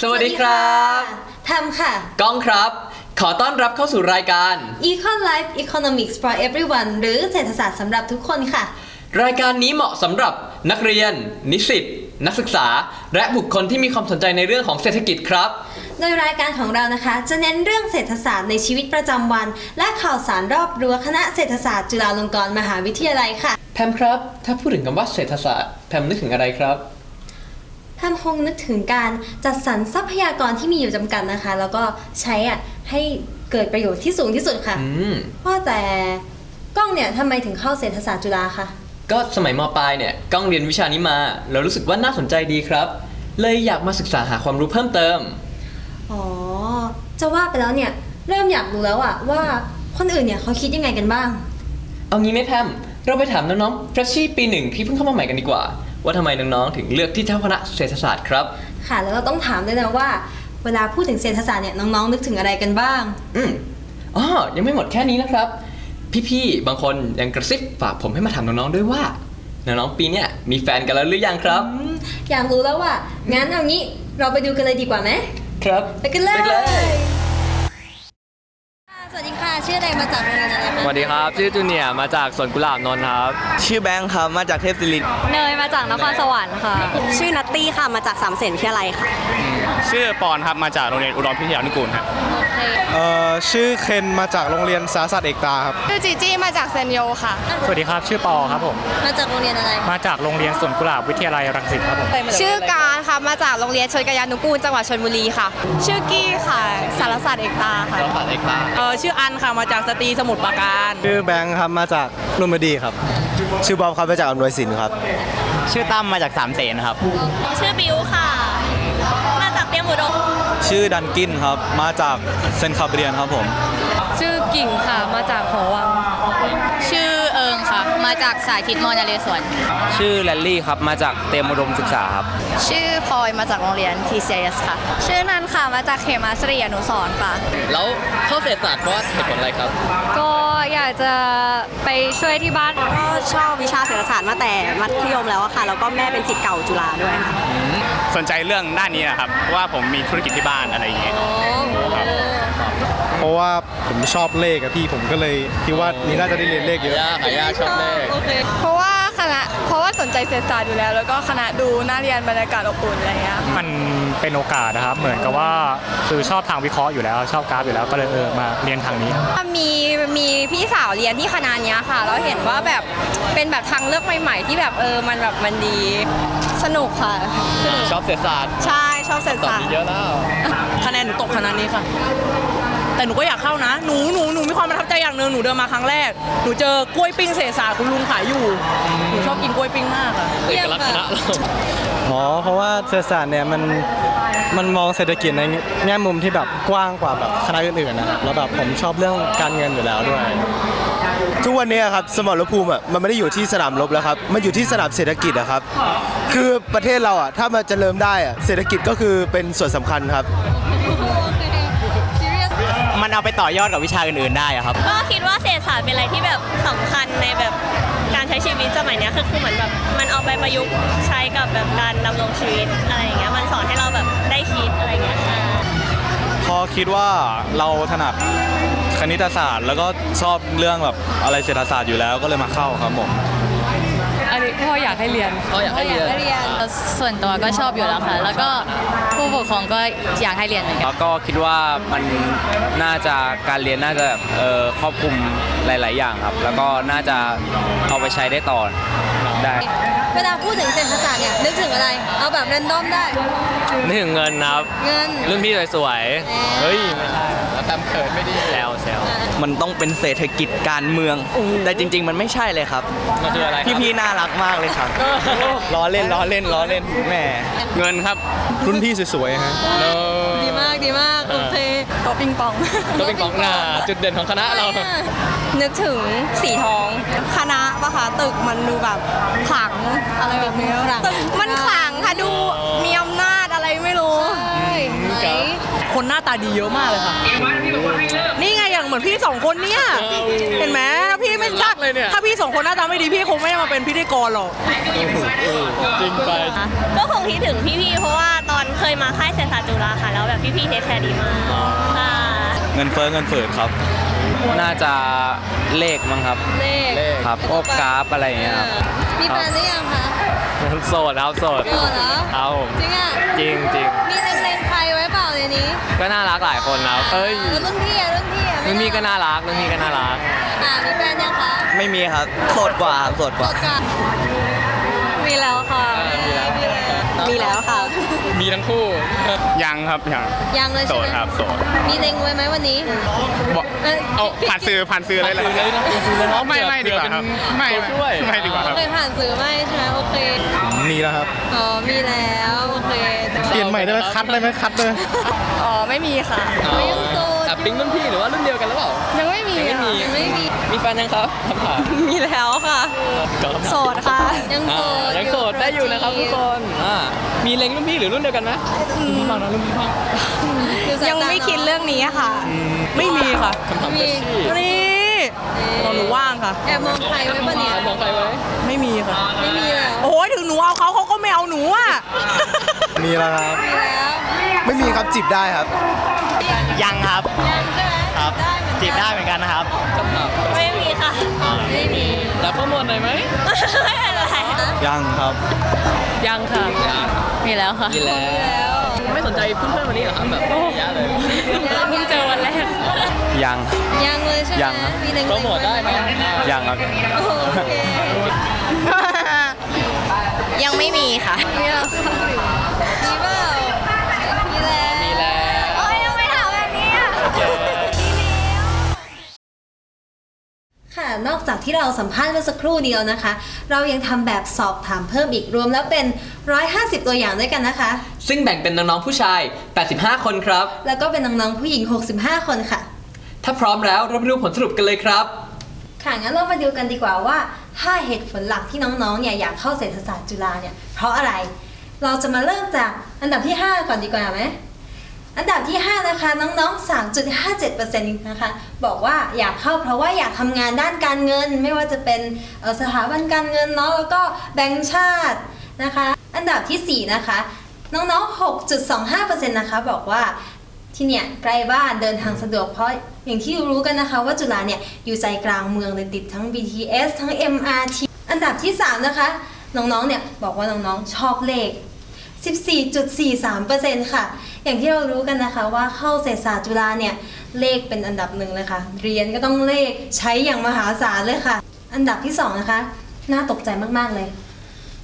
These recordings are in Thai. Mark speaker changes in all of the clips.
Speaker 1: สวัสดีครับ
Speaker 2: ทำค่ะ
Speaker 1: ก้องครับ ขอต้อนรับเข้าสู่รายการ
Speaker 2: Econ Life Economics for Everyone หรือเศรษฐศาสตร์สำหรับทุกคนค่ะ
Speaker 1: รายการนี้เหมาะสำหรับนักเรียน นิสิต นักศึกษา และบุคคลที่มีความสนใจในเรื่องของเศรษฐกิจครับ
Speaker 2: โดยรายการของเรานะคะ จะเน้นเรื่องเศรษฐศาสตร์ในชีวิตประจำวัน และข่าวสารรอบรั้วคณะเศรษฐศาสตร์จุฬาลงกรณ์มหาวิทยาลัยค่ะ
Speaker 1: แพมครับ ถ้าพูดถึงคำว่าเศรษฐศาสตร์ แพมนึกถึงอะไรครับ
Speaker 2: ท่านคงนึกถึงการจัดสรรทรัพยากรที่มีอยู่จำกัดนะคะ แล้วก็ใช้อะให้เกิดประโยชน์ที่สูงที่สุดค่ะ
Speaker 1: อืม
Speaker 2: ว่าแต่กล้องเนี่ยทำไมถึงเข้าเศรษฐศาสตร์จุฬาคะ
Speaker 1: ก็สมัยมปลายเนี่ยก้องเรียนวิชานี้มา แล้วรู้สึกว่าน่าสนใจดีครับ เลยอยากมาศึกษาหาความรู้เพิ่มเติม
Speaker 2: อ๋อ จะว่าไปแล้วเนี่ยเริ่มอยากรู้แล้วอะว่าคนอื่นเนี่ยเขาคิดยังไงกันบ้าง
Speaker 1: เอางี้ไหมแพมเราไปถามน้องๆเฟรชชี่ปีหนึ่งที่เพิ่งเข้ามาใหม่กันดีกว่า ว่าทำไมน้องๆถึงเลือกที่จะเข้าคณะเศรษฐศาสตร์ครับ
Speaker 2: ค่ะแล้วเราต้องถามด้วยนะว่า เวลาพูดถึงเศรษฐศาสตร์เนี่ยน้องๆนึกถึงอะไรกันบ้าง
Speaker 1: อืมอ๋อยังไม่หมดแค่นี้นะครับ พี่ๆบางคนยังกระซิบฝากผมให้มาถามน้องๆด้วยว่าน้องๆปีเนี้ยมีแฟนกันแล้วหรือยังครับ
Speaker 2: อืมอยากรู้แล้วว่างั้นเอางี้เราไปดูกันเลยดีกว่าไหม
Speaker 1: ครับ
Speaker 2: ไปกันเลย ชื่ออะไรมาจากโรงเรียนอะไร
Speaker 3: ส
Speaker 2: คะ
Speaker 3: วัสดีครับ ชื่อจูเนียร์มาจากสวนกุหลาบนนท์ครับ
Speaker 4: ชื่อแบงค์ครับ มาจากเทพศิรินทร์
Speaker 5: เนยมาจากนครสวรรค์ค่ะ ชื่อนัตตี้ค่ะ มาจากสามเสนวิทยาลัยค่ะ
Speaker 3: ชื่อปอนครับ มาจากโรงเรียนอุดรพิทยานุกูลครับ
Speaker 6: เอ่อชื่อเคนมาจากโรงเรียนสาสัตว์เอกตาครับ
Speaker 5: ชื่อจีจี้มาจากเซนโยค่ะ
Speaker 7: สวัสดีครับ ชื่อปอครับผม
Speaker 2: มาจากโรงเรียนอะไร
Speaker 7: มาจากโรงเรียนสวนกุหลาบวิทยาลัยรังสิตครับผม
Speaker 5: ชื่อการค่ะ มาจากโรงเรียนชนกยานุกูลจังหวัดชลบุรีค่ะ ชื่อกี้ค่ะ สารศาสตร์เอกตาค่ะ
Speaker 8: เออชื่ออันค่ะ มาจากสตรีสมุทรปราการ
Speaker 6: ชื่อแบงค์ครับ มาจากนุ่มดีครับ ชื่อบอมครับ มาจากอำนวยสินครับ
Speaker 3: ชื่อตั้มมาจากสามเสนครับ
Speaker 5: ชื่อบิวค่ะ มาจากเตรียมอุดม
Speaker 6: ชื่อดันกินครับ มาจากเซนคาเบียนครับผม
Speaker 5: ชื่อกิ่งค่ะ มาจากหอวัง ชื่อเอิงค่ะ มาจากสายทิศมอนาเรศวร
Speaker 3: ชื่อแลลลี่ครับ มาจากเตรียมอุดมศึกษาครับ
Speaker 5: ชื่อพลอยมาจากโรงเรียน TCS ค่ะ ชื่อนันค่ะ มาจากเขมาสรีอนุสรณ์ค่ะ
Speaker 1: แล้วเข้าเศรษฐศาสตร์เพราะว่าเหตุผลอะไรครับ
Speaker 5: ก็ อยากจะไปช่วยที่บ้าน
Speaker 9: ก็ชอบวิชาเศรษฐศาสตร์มาแต่มัธยมแล้วอะค่ะแล้วก็แม่เป็นศิษย์เก่าจุฬาด้วยค่ะ
Speaker 3: สนใจเรื่องด้านนี้นะครับเพราะว่าผมมีธุรกิจที่บ้านอะไรอย่างเงี้ยครับ
Speaker 6: เพราะว่าผมชอบเลขอะพี่ผมก็เลยคิดว่านี่น่าจะได้เรียนเลขเยอะ
Speaker 1: ยากหายากชอบเลข
Speaker 5: เพราะว่าค ณะ เพราะว่าสนใจเศรษฐศาสตร์อยู่แล้ว แล้วก็คณะดูน่าเรียนบรรยากาศอบอุ่นอะไรเงี้ย
Speaker 7: มันเป็นโอกาสนะครับ เหมือนกับว่าคือชอบทางวิเคราะห์อยู่แล้ว ชอบกราฟอยู่แล้วก็เลยเออมาเรียนทางนี้ครับ
Speaker 5: มีมีพี่สาวเรียนที่คณะเนี้ยค่ะแล้วเห็นว่าแบบเป็นแบบทางเลือกใหม่ๆ ที่แบบเออมันแบบมันดี สนุกค่ะ
Speaker 1: ชอบเศรษฐศาสตร์
Speaker 5: ใช่ชอบเศรษฐ
Speaker 1: ตอบ
Speaker 5: ศาสต
Speaker 1: ดี
Speaker 5: ร์
Speaker 1: เยอะแล้ว
Speaker 8: คะแนนหนูตกคณะนี้ค่ะ แต่หนูก็อยากเข้านะ หนูหนูหนูมีความประทับใจอย่างหนึ่งหนูเดินมาครั้งแรก หนูเจอกล้วยปิ้งเศรษฐศาสตร์คุณลุงขายอยู่ หนูชอบกินกล้วยปิ้งมากอะ
Speaker 1: เอกลักษณ์คณะเรา
Speaker 6: อ๋อเพราะว่าเศรษฐศาสตร์เนี่ยมันมันมองเศรษฐกิจในแง่มุมที่แบบกว้างกว่าแบบคณะอื่นๆนะครับแล้วแบบผมชอบเรื่องการเงินอยู่แล้วด้วย
Speaker 4: ทุกวันนี้ครับสมรภูมิอะมันไม่ได้อยู่ที่สนามรบแล้วครับ มันอยู่ที่สนามเศรษฐกิจอะครับ คือประเทศเราอะถ้ามันจะเริ่มได้อะเศรษฐกิจก็คือเป็นส่วนสำคัญครับ
Speaker 3: มัน เอาไปต่อยอดกับวิชาอื่นๆได้อะครับ
Speaker 5: ก็คิดว่าเศรษฐศาสตร์เป็นอะไรที่แบบสำคัญในแบบการใช้ชีวิตสมัยเนี้ยคือคือเหมือนแบบมันเอาไปประยุกต์ใช้กับแบบการดำรงชีวิตอะไรอย่างเงี้ยมันสอนให้เราแบบได้คิดอะไรอย่างเงี้ยค่ะ
Speaker 6: พอคิดว่าเราถนัดคณิตศาสตร์ แล้วก็ชอบเรื่องแบบอะไรเศรษฐศาสตร์อยู่แล้วก็เลยมาเข้าครับผม
Speaker 8: อันนี้ พ่ออยากให้เรียน
Speaker 1: ก็อยากให้เรียน
Speaker 5: ส่วนตัวก็ชอบอยู่แล้วค่ะ แล้วก็ผู้ปกครองก็อยากให้เรียนเหมือนกัน
Speaker 3: แล้วก็คิดว่ามันน่าจะการเรียนน่าจะเอ่อครอบคลุมหลาย ๆ อย่างครับ แล้วก็น่าจะเอาไปใช้ได้ต่อได้
Speaker 2: เวลาพูดถึงเศรษฐศาสตร์เนี่ยนึกถึงอะไร เอาแบบแรนดอมได้
Speaker 3: นึกถึงเงินนะครับ
Speaker 2: เงิน
Speaker 3: รุ่นพี่สวยๆ เฮ้ย ไม่ใช่
Speaker 1: แล้วแพมเขินไม่ดี
Speaker 3: แซวแซว
Speaker 4: มันต้องเป็นเศรษฐกิจการเมือง แต่จริง ๆ มันไม่ใช่เลยครับ
Speaker 3: มันคืออะไรครับ
Speaker 4: พี่ๆน่ารักมากเลยครับล้อเล่นล้อเล่นล้อเล่นแหม
Speaker 3: เงินครับ
Speaker 6: รุ่นพี่สวยๆฮะ
Speaker 2: ดีมากดีมากโอเค
Speaker 5: โต๊ะปิงปอง
Speaker 1: ก็เป็นกองหน้าจุดเด่นของคณะเรา
Speaker 5: นึกถึงสีทอง คณะปะคะตึกมันดูแบบขลังอะไรแบบนี้ตึกมันขลังค่ะดูมีอำนาจอะไรไม่รู้
Speaker 8: คนหน้าตาดีเยอะมากเลยค่ะ นี่ไงอย่าง เหมือนพี่สองคนเนี่ย เห็นไหมถ้าพี่ไม่
Speaker 1: รักเลยเนี่ย
Speaker 8: ถ้าพี่สองคนหน้าตาไม่ดีพี่คงไม่ได้มาเป็นพิธีกรหรอก
Speaker 1: จริงไป
Speaker 5: ก็คงคิดถึงพี่ๆเพราะว่าตอนเคยมาค่ายเศรษฐศาสตร์จุฬาค่ะ แล้วแบบพี่ๆเทคแคร์ดีมากค่ะ
Speaker 3: เงินเฟ้อเงินฝืดครับ น่าจะเลขมั้งครับ
Speaker 2: เลข
Speaker 3: ครับพวกกราฟอะไรอย่างเงี้ยครับ
Speaker 2: มีแฟนหรือยังคะ
Speaker 3: โสดครับโสด
Speaker 2: โสดเหรอ
Speaker 3: ครับผม
Speaker 2: จริงอะ
Speaker 3: จริงจริง
Speaker 2: มีเล็งๆใค
Speaker 3: ก็น่ารักหลายคนแล้วเอ้ย
Speaker 2: แล้วรุ่นพี่อะรุ่นพี่อะ
Speaker 3: รุ่นพี่ก็น่ารักรุ่นพี่ก็น่ารัก
Speaker 2: อ่ามีแฟนยังคะ
Speaker 3: ไม่มีครับ โสดกว่าโสดกว่า
Speaker 2: กะมีแล้วค่ะ
Speaker 1: มีแล้ว
Speaker 9: มีแล้วค่ะ
Speaker 1: มีทั้งคู่
Speaker 7: ยังครับยัง
Speaker 2: ยังเลย
Speaker 7: โส
Speaker 2: ใช่
Speaker 7: ด
Speaker 2: ไหม
Speaker 7: ครับโสด
Speaker 2: มีเล็งไว้ไหมวันนี้
Speaker 7: บอก
Speaker 2: เอ้ย
Speaker 7: เอาผ่านสื่อผ่านสื่อเลยเหรอ
Speaker 1: ผ่านสื่อเลยนะผ่านสื่อเลยเนอะ
Speaker 7: ไม่ไม่ดีกว่า
Speaker 1: เผื่อ
Speaker 7: ครับ
Speaker 1: เป็น
Speaker 7: ไม่
Speaker 1: ตัวช่วย
Speaker 7: ไม่ดีกว่าครับ
Speaker 2: เคยผ่านสื่อไหมใช่ไหมโอเค
Speaker 6: มีแล้วครับ
Speaker 2: อ๋อ มีแล้ว โอเค
Speaker 6: เปลี่ยนใหม่ได้ไหมคัดได้ไหมคัดได้ไหม
Speaker 8: อ๋อไม่มีค่ะ
Speaker 1: อ๋อ
Speaker 2: ยังโสด
Speaker 1: แอบปิ๊งรุ่นพี่หรือว่ารุ่นเดียวกันหรือเปล่า
Speaker 8: ยังไม่มี
Speaker 1: ยังไม่มี
Speaker 2: ยังไม่มี
Speaker 1: มีแฟนยังครับคำถาม
Speaker 8: มีแล้วค่ะ โสดค่ะ
Speaker 2: ยังโส
Speaker 1: อ่า
Speaker 2: ด
Speaker 1: ยังโสดได้อยู่นะครับทุกคนอ่ามีเล็งรุ่นพี่หรือรุ่นเดียวกันไหมรุ่นพี่บ้างนะรุ่นพี่บ้าง
Speaker 8: ยังไม่คิดเรื่องนี้ค่ะ ไม่มีค่ะ
Speaker 1: คำถามเฟรชชี่
Speaker 8: นี่ตอนหนูว่างค่ะ
Speaker 2: แอบมองใครไว้ปะเนี่ย
Speaker 1: มองใครไว้
Speaker 8: ไม่มีค่ะ
Speaker 2: ไม่มีแล้ว
Speaker 8: โอ้ยถึงหนูเอาเขาเขาก็ไม่เอาหนูอะ
Speaker 6: มีแล้วครับ
Speaker 2: มีแล้ว
Speaker 4: ไม่มีครับจีบได้ครับ
Speaker 3: ยังครับ
Speaker 2: ยังใช่ไหม
Speaker 3: ครับ
Speaker 2: ได้เหมือน
Speaker 3: จีบ
Speaker 2: กัน
Speaker 3: ได้เหมือนกันนะครับ
Speaker 1: คำถาม
Speaker 5: ไม่มีค่ะ
Speaker 2: ไม่มี
Speaker 1: แล้วข้อมูลหน่อยไหม
Speaker 5: ไม่เป็นไร
Speaker 6: ยังครับ
Speaker 8: ยังค่ะมีแล้วค่ะ
Speaker 1: มีแล้ว ไม่สนใจเพื่อนๆวันนี้เหรอครับแบบเยอะแยะเลย
Speaker 8: เพิ่งเจอวันแรก
Speaker 3: ยัง
Speaker 2: ยังเลยใช่ไหม
Speaker 3: ยังครับ
Speaker 2: มีเล็งๆ
Speaker 1: โปรโมทได้ไหม
Speaker 3: ยังครับ
Speaker 2: โอเค
Speaker 8: ยังไม่มีค่ะ
Speaker 2: มีแล้วค่ะมีเปล่ามีแล้ว
Speaker 1: มีแล้ว
Speaker 2: โอ้ยยังไม่ถามแบบนี้อะ ค่ะ นอกจากที่เราสัมภาษณ์เมื่อสักครู่เดียวนะคะ เรายังทำแบบสอบถามเพิ่มอีกรวมแล้วเป็น 150 ตัวอย่างด้วยกันนะคะ
Speaker 1: ซึ่งแบ่งเป็นน้องๆผู้ชาย 85 คนครับ
Speaker 2: แล้วก็เป็นน้องๆผู้หญิง 65 คนค่ะ
Speaker 1: ถ้าพร้อมแล้วเราไปดูผลสรุปกันเลยครับ
Speaker 2: ค่ะงั้นเรามาดูกันดีกว่าว่าถ้าเหตุผลหลักที่น้องๆเนี่ยอยากเข้าเศรษฐศาสตร์จุฬาเนี่ยเพราะอะไร เราจะมาเริ่มจากอันดับที่ 5 ก่อนดีกว่าไหม อันดับที่ 5 นะคะ น้องๆ 3.57%นะคะบอกว่าอยากเข้าเพราะว่าอยากทำงานด้านการเงิน ไม่ว่าจะเป็นสถาบันการเงินเนาะแล้วก็แบงก์ชาตินะคะ อันดับทีสี่ 4 นะคะ น้องๆ 6.25%นะคะบอกว่าที่เนี่ยใกล้บ้านเดินทางสะดวกเพราะอย่างที่รู้กันนะคะ ว่าจุฬาเนี่ยอยู่ใจกลางเมืองเลยติดทั้ง BTS ทั้ง MRT อันดับที่ 3 นะคะ น้องๆ เนี่ยบอกว่าน้องๆ ชอบเลข 14.43%ค่ะ อย่างที่เรารู้กันนะคะว่าเข้าเศรษฐศาสตร์จุฬาเนี่ยเลขเป็นอันดับหนึ่งเลยค่ะ เรียนก็ต้องเลขใช้อย่างมหาศาลเลยค่ะ อันดับที่ 2 นะคะ น่าตกใจมาก ๆ เลย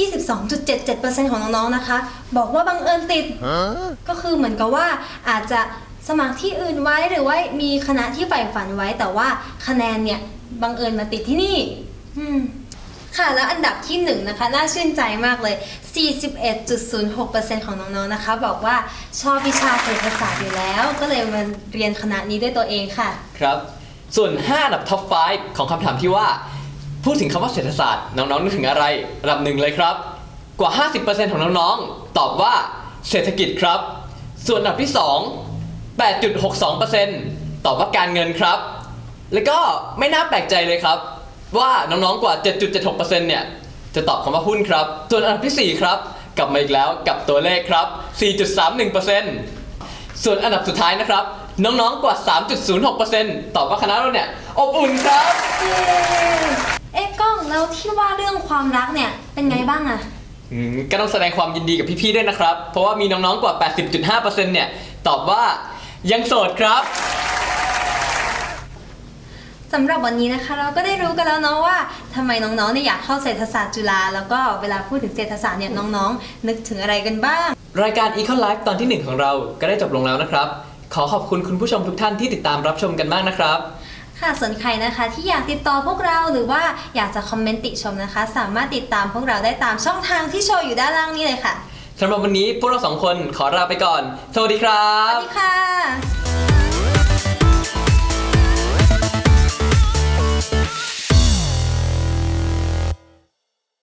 Speaker 2: 22.77%ของน้อง ๆ นะคะ บอกว่าบังเอิญติด ก็คือเหมือนกับว่าอาจจะสมัครที่อื่นไว้หรือว่ามีคณะที่ใฝ่ฝันไว้แต่ว่าคะแนนเนี่ยบังเอิญมาติดที่นี่ อืม ค่ะแล้วอันดับที่หนึ่งนะคะน่าชื่นใจมากเลย 41.06%ของน้องๆนะคะ บอกว่าชอบวิชาเศรษฐศาสตร์อยู่แล้ว ก็เลยมาเรียนคณะนี้ด้วยตัวเองค่ะ
Speaker 1: ครับ ส่วน 5 อันดับท็อป 5 ของคำถามที่ว่า พูดถึงคำว่าเศรษฐศาสตร์ น้องๆนึกถึงอะไรอันดับหนึ่งเลยครับ กว่า 50%ของน้องๆ ตอบว่าเศรษฐกิจครับ ส่วนอันดับที่ 2 8.62%ตอบว่าการเงินครับ แล้วก็ไม่น่าแปลกใจเลยครับ ว่าน้องๆกว่า 7.76%เนี่ยจะตอบคำว่าหุ้นครับ ส่วนอันดับที่ 4 ครับ กลับมาอีกแล้วกับตัวเลขครับ 4.31%ส่วนอันดับสุดท้ายนะครับ น้องๆกว่า 3.06%ตอบว่าคณะเราเนี่ยอบอุ่นครับ
Speaker 2: เอ๊ะก้องแล้วที่ว่าเรื่องความรักเนี่ยเป็นไงบ้างอะ
Speaker 1: อืมก็ต้องแสดงความยินดีกับพี่ๆด้วยนะครับ เพราะว่ามีน้องๆกว่า 80.5%เนี่ยตอบว่ายังโสดครับ
Speaker 2: สำหรับวันนี้นะคะเราก็ได้รู้กันแล้วเนาะว่าทำไมน้องๆเนี่ยอยากเข้าเศรษฐศาสตร์จุฬาแล้วก็เวลาพูดถึงเศรษฐศาสตร์เนี่ยน้องๆ นึกถึงอะไรกันบ้าง
Speaker 1: รายการ Econ Life ตอนที่ 1 ของเราก็ได้จบลงแล้วนะครับ ขอขอบคุณคุณผู้ชมทุกท่านที่ติดตามรับชมกันมากนะครับ
Speaker 2: ค่ะส่วนใครนะคะ ที่อยากติดต่อพวกเราหรือว่าอยากจะคอมเมนต์ติชมนะคะ สามารถติดตามพวกเราได้ตามช่องทางที่โชว์อยู่ด้านล่างนี้เลยค่ะ
Speaker 1: สำหรับวันนี้พวกเราสองคนขอลาไปก่อน สวัสดีครั
Speaker 2: ส
Speaker 1: บ
Speaker 2: วัสดีค่ะ